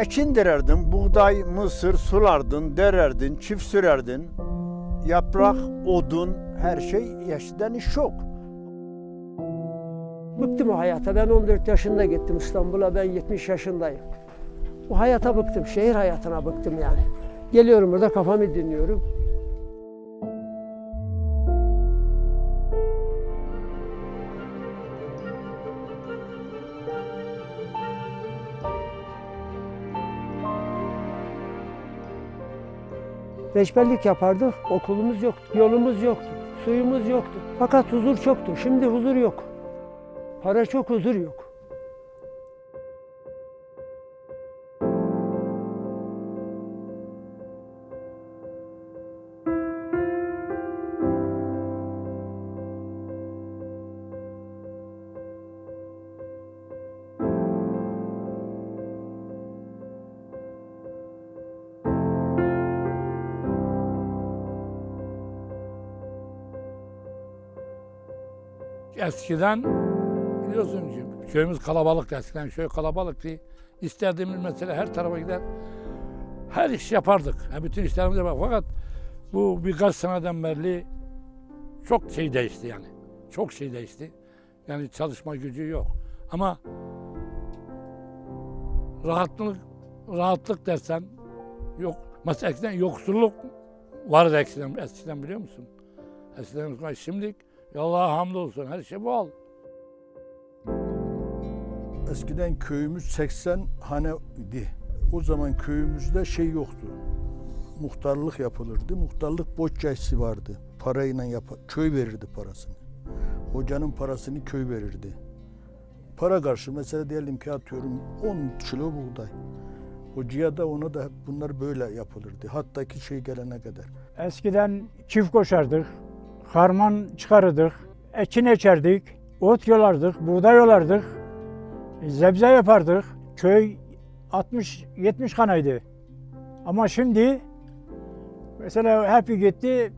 Ekin dererdin, buğday, mısır sulardın, dererdin, çift sürerdin. Yaprak, odun, her şey eskiden iş yok. Bıktım o hayata. Ben 14 yaşında gittim İstanbul'a. Ben 70 yaşındayım. Bu hayata bıktım. Şehir hayatına bıktım yani. Geliyorum burada kafamı dinliyorum. Reçberlik yapardık. Okulumuz yoktu, yolumuz yoktu, suyumuz yoktu. Fakat huzur çoktu. Şimdi huzur yok. Para çok, huzur yok. Eskiden biliyorsun köyümüz kalabalıktı eskiden köy kalabalıktı. İstediğimiz mesela her tarafa gider her iş yapardık. Ha, bütün işlerimize bak. Fakat bu birkaç seneden beri çok şey değişti yani. Çok şey değişti. Yani çalışma gücü yok. Ama rahatlık rahatlık dersen yok. Mesela eskiden yoksulluk vardı eskiden, eskiden biliyor musun? Eskiden şimdi Allah'a hamdolsun her şey bol. Eskiden köyümüz 80 hane idi. O zaman köyümüzde şey yoktu. Muhtarlık yapılırdı. Muhtarlık boççaysı vardı. Parayla yap köy verirdi parasını. Hocanın parasını köy verirdi. Para karşı mesela diyelim ki atıyorum 10 kilo buğday. Hocaya da ona da bunlar böyle yapılırdı. Hatta ki şey gelene kadar. Eskiden çift koşardık, harman çıkarırdık, ekin ekerdik, ot yolardık, buğday yolardık, zebze yapardık. Köy 60-70 kanaydı. Ama şimdi mesela hep gitti,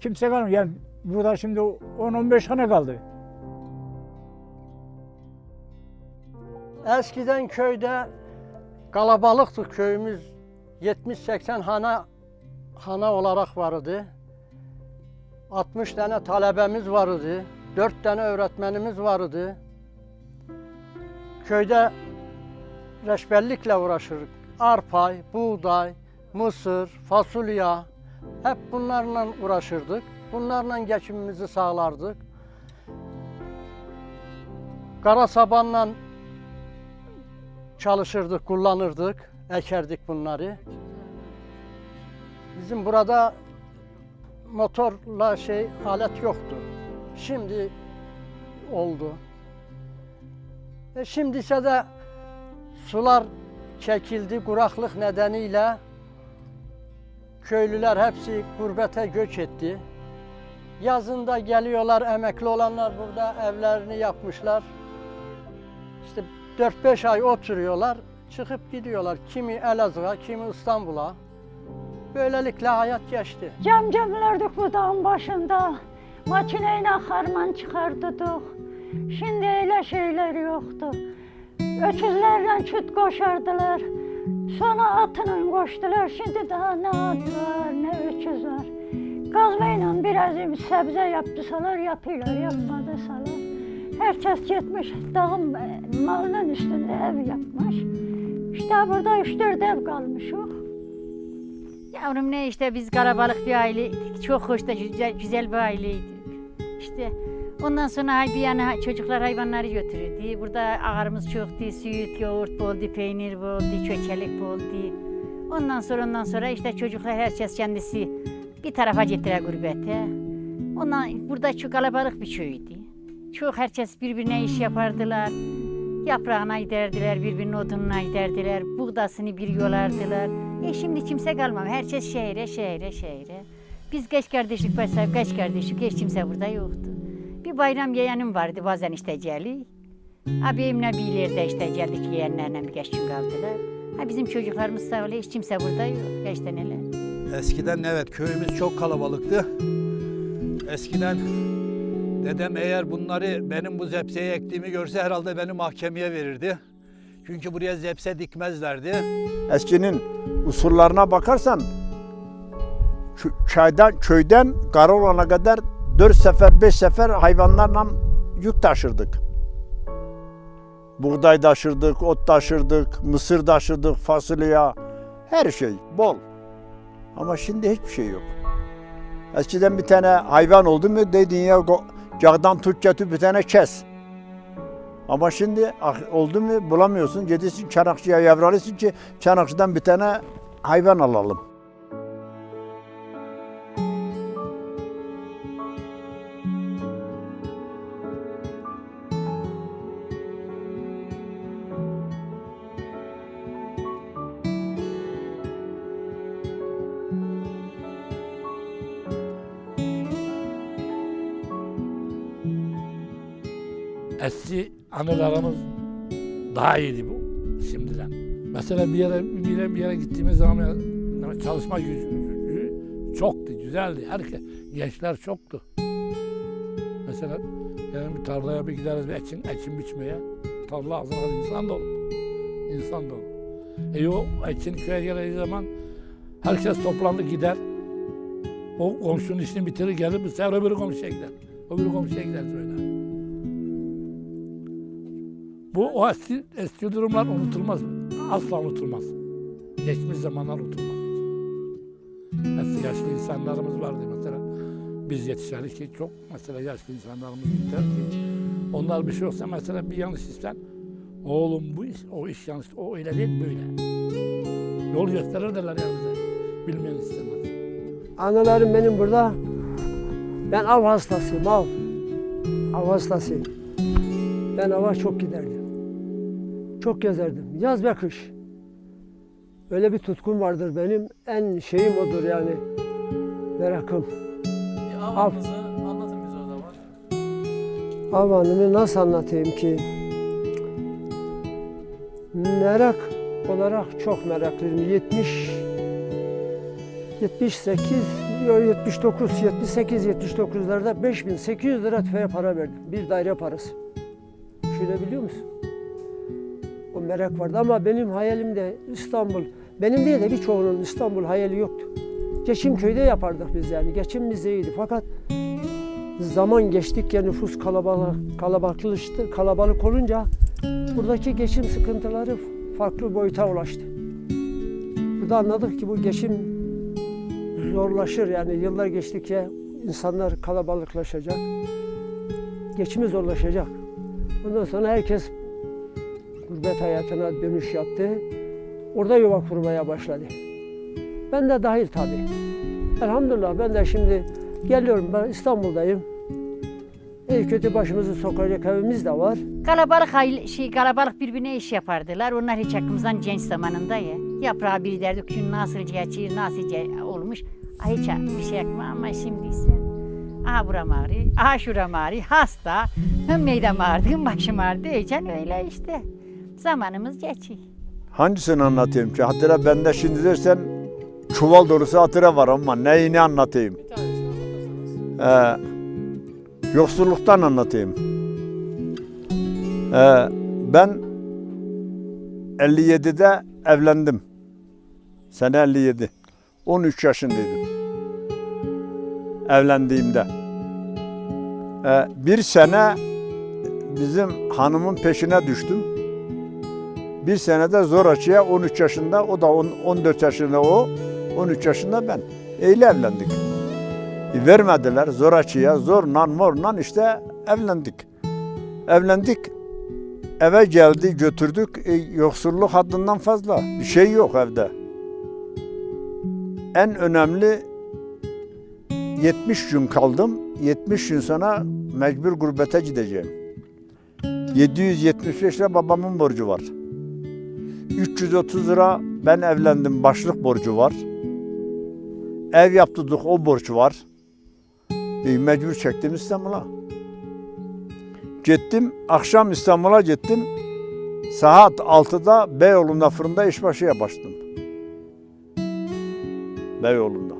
kimse kalmadı. Yani burada şimdi 10-15 kana kaldı. Eskiden köyde kalabalıktı köyümüz. 70-80 hana hana olarak vardı. 60 tane talebemiz vardı. 4 tane öğretmenimiz vardı. Köyde reçberlikle uğraşırdık. Arpay, buğday, mısır, fasulye hep bunlarla uğraşırdık. Bunlarla geçimimizi sağlardık. Kara sabanla çalışırdık, kullanırdık, ekerdik bunları. Bizim burada motorla şey alet yoktu. Şimdi oldu. E şimdi ise de sular çekildi kuraklık nedeniyle köylüler hepsi gurbete göç etti. Yazında geliyorlar emekli olanlar burada evlerini yapmışlar. İşte 4-5 ay oturuyorlar, çıkıp gidiyorlar. Kimi Elazığ'a, kimi İstanbul'a. Böylelikle hayat geçti. Cam cemlerdik bu dağın başında. Makineyle harman çıkardık. Şimdi öyle şeyler yoktu. Öküzlerle çüt koşardılar. Sonra atla koştular. Şimdi daha ne at var ne öküz var. Kazmayla biraz sebze yaptısalar yapıyorlar, yapmadısalar. Herkes gitmiş dağın malının üstünde ev yapmış. İşte burada üç dört ev kalmış o. Yavrum ne işte biz kalabalık bir aileydik. Çok hoş da güzel, güzel bir aileydik. İşte ondan sonra bir yana çocuklar hayvanları götürürdü. Burada ağarımız çoktu. Süt, yoğurt boldu, peynir boldu, çöçelik boldu. Ondan sonra ondan sonra işte çocuklar herkes kendisi bir tarafa getirer gurbete. Ondan burada çok kalabalık bir köydü. Çok herkes birbirine iş yapardılar. Yaprağına giderdiler, birbirinin odununa giderdiler, buğdasını bir yolardılar. E şimdi kimse kalmadı. Herkes şehre, şehre, şehre. Biz geç kardeşlik başlayıp geç kardeşlik, hiç kimse burada yoktu. Bir bayram yeğenim vardı bazen işte geli. Abimle bir ileride işte geldik yeğenlerle bir geç gün kaldılar. Ha bizim çocuklarımız sağ ol, hiç kimse burada yok. Beş taneler. Eskiden evet köyümüz çok kalabalıktı. Eskiden dedem eğer bunları benim bu zepseye ektiğimi görse herhalde beni mahkemeye verirdi. Çünkü buraya zepse dikmezlerdi. Eskinin usullarına bakarsan çaydan, köyden Karaoğlan'a kadar dört sefer, beş sefer hayvanlarla yük taşırdık. Buğday taşırdık, ot taşırdık, mısır taşırdık, fasulye, her şey bol. Ama şimdi hiçbir şey yok. Eskiden bir tane hayvan oldu mu dedin ya cağdan tut getir bir tane kes. Ama şimdi ah- oldu mu bulamıyorsun. Gidiyorsun çanakçıya yavralısın ki çanakçıdan bir tane hayvan alalım. Anılarımız daha iyiydi bu şimdiden. Mesela bir yere bir yere, bir yere gittiğimiz zaman çalışma gücü, çoktu, güzeldi. Herkes, gençler çoktu. Mesela yani bir tarlaya bir gideriz bir ekin, ekin biçmeye. Tarla ağzına kadar insan dolu. İnsan dolu. E o ekin köye geldiği zaman herkes toplandı gider. O komşunun işini bitirir gelir, bu sefer öbürü komşuya gider. Öbürü komşuya gider böyle. Bu o eski, eski durumlar unutulmaz. Asla unutulmaz. Geçmiş zamanlar unutulmaz. Eski yaşlı insanlarımız vardı mesela. Biz yetişeli ki çok mesela yaşlı insanlarımız biter ki onlar bir şey olsa mesela bir yanlış isten oğlum bu iş, o iş yanlış, o öyle değil böyle. Yol gösterir derler ya bize. Bilmeyen istemez. Anılarım benim burada. Ben av hastasıyım, av. Av hastasıyım. Ben ava çok giderdim. Çok gezerdim. Yaz ve kış. Öyle bir tutkum vardır benim. En şeyim odur yani. Merakım. Avınızı anlatın bize o zaman. Av anımı nasıl anlatayım ki? Merak olarak çok meraklıyım. 70 78 yok 79 78 79'larda 5800 lira tüfeğe para verdim. Bir daire parası. Şöyle biliyor musun? O merak vardı ama benim hayalimde İstanbul, benim değil de birçoğunun İstanbul hayali yoktu. Geçim köyde yapardık biz yani. Geçimimiz iyiydi. Fakat zaman geçtikçe nüfus kalabalık, kalabalıklaştı, kalabalık olunca buradaki geçim sıkıntıları farklı boyuta ulaştı. Burada anladık ki bu geçim zorlaşır yani yıllar geçtikçe insanlar kalabalıklaşacak. Geçimi zorlaşacak. Ondan sonra herkes gurbet hayatına dönüş yaptı. Orada yuva kurmaya başladı. Ben de dahil tabii. Elhamdülillah ben de şimdi geliyorum ben İstanbul'dayım. İyi kötü başımızı sokacak evimiz de var. Kalabalık aile- şey kalabalık birbirine iş yapardılar. Onlar hiç aklımızdan genç zamanında ya. Yaprağı bir derdik gün nasıl geçir, nasıl olmuş. Ay hiç bir şey yapma ama şimdi ise aha buram ağrıyor, aha şuram ağrıyor, hasta, hem midem ağrıdı, hem başım ağrıdı. Diyeceksin öyle işte. Zamanımız geçiyor. Hangisini anlatayım ki? Hatıra bende şimdi dersen çuval dolusu hatıra var ama neyini anlatayım? Bir tanesini anlatırsanız. Ee, yoksulluktan anlatayım. Ee, ben 57'de evlendim. Sene 57. 13 yaşındaydım. Evlendiğimde. Ee, bir sene bizim hanımın peşine düştüm. Bir senede zor açıya 13 yaşında, o da on- 14 yaşında o, 13 yaşında ben. Eyle evlendik. E, vermediler zor açıya, zorla morla işte evlendik. Evlendik, eve geldi götürdük, e, yoksulluk haddından fazla. Bir şey yok evde. En önemli 70 gün kaldım. 70 gün sonra mecbur gurbete gideceğim. 775 lira babamın borcu var. 330 lira ben evlendim başlık borcu var. Ev yaptırdık o borç var. E, mecbur çektim İstanbul'a. Gittim, akşam İstanbul'a gittim. Saat 6'da Beyoğlu'nda fırında işbaşıya başladım. Beyoğlu'nda.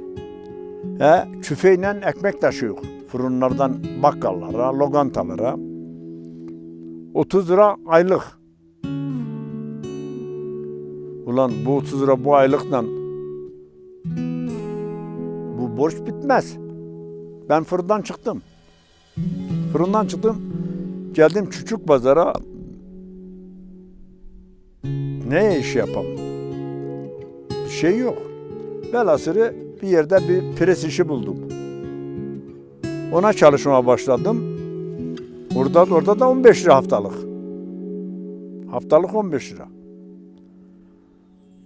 He, küfeyle ekmek taşıyor. Fırınlardan bakkallara, lokantalara. 30 lira aylık. Ulan bu 30 lira bu aylıkla bu borç bitmez. Ben fırından çıktım. Fırından çıktım. Geldim küçük pazara. Ne iş yapam? Bir şey yok. Velhasırı bir yerde bir pres işi buldum. Ona çalışmaya başladım. Orada, orada da 15 lira haftalık. Haftalık 15 lira.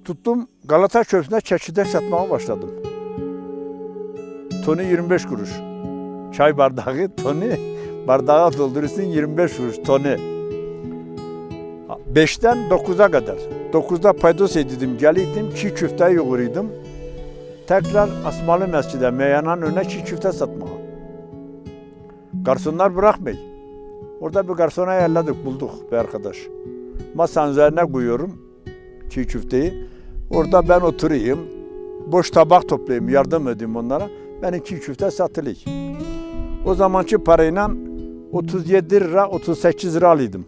Tuttum Galata Köprüsü'nde çekirdek satmaya başladım. Tonu 25 kuruş. Çay bardağı tonu bardağa doldurursun 25 kuruş tonu. 5'ten 9'a kadar. 9'da paydos edildim, geliydim, çiğ köfte yoğuruyordum. Tekrar Asmalı Mescid'e, meyhananın önüne çiğ köfte satmaya. Garsonlar bırakmıyor. Orada bir garsona ayarladık, bulduk bir arkadaş. Masanın üzerine koyuyorum çiğ köfteyi. Orada ben oturayım, boş tabak toplayayım, yardım edeyim onlara. Benim çiğ köfte satılıyor. O zamanki parayla 37 lira, 38 lira alıyordum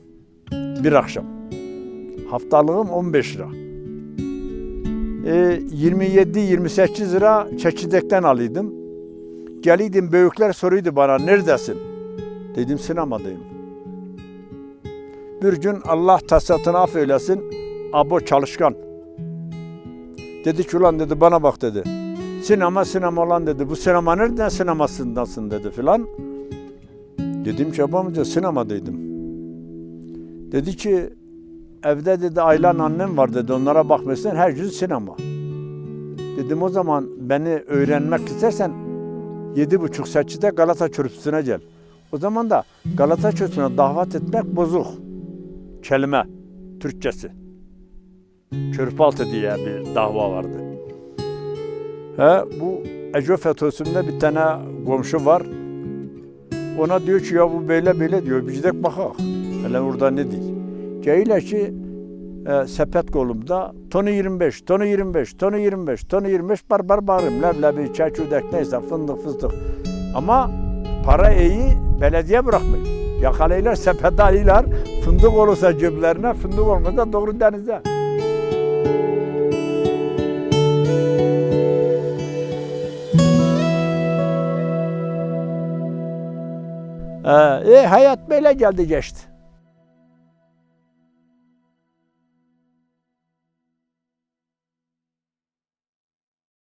bir akşam. Haftalığım 15 lira. E, 27-28 lira çekirdekten alıyordum. Geliydim büyükler soruydu bana neredesin? Dedim sinemadayım. Bir gün Allah tasatını affeylesin. Abo çalışkan. Dedi ki ulan dedi bana bak dedi. Sinema sinema olan dedi. Bu sinema nereden sinemasındasın dedi filan. Dedim ki abam sinemadaydım. Dedi ki evde dedi ailen annem var dedi onlara bakmıyorsun her gün sinema. Dedim o zaman beni öğrenmek istersen yedi buçuk seçide Galata Köprüsü'ne gel. O zaman da Galata Köprüsü'ne davet etmek bozuk. Kelime, Türkçesi. Körpaltı diye bir dava vardı. He, bu Ece FETÖ'sünde bir tane komşu var. Ona diyor ki ya bu böyle böyle diyor. Bir gidek bakak. Hele orada ne diyor? Geyle ki e, sepet kolumda tonu 25, tonu 25, tonu 25, tonu 25 bar bar bağırım. Leblebi, çekirdek neyse fındık fıstık. Ama para iyi belediye bırakmıyor. Yakalayırlar sepet alırlar. Fındık olursa ceblerine, fındık olmazsa doğru denize. Ee, e, hayat böyle geldi geçti.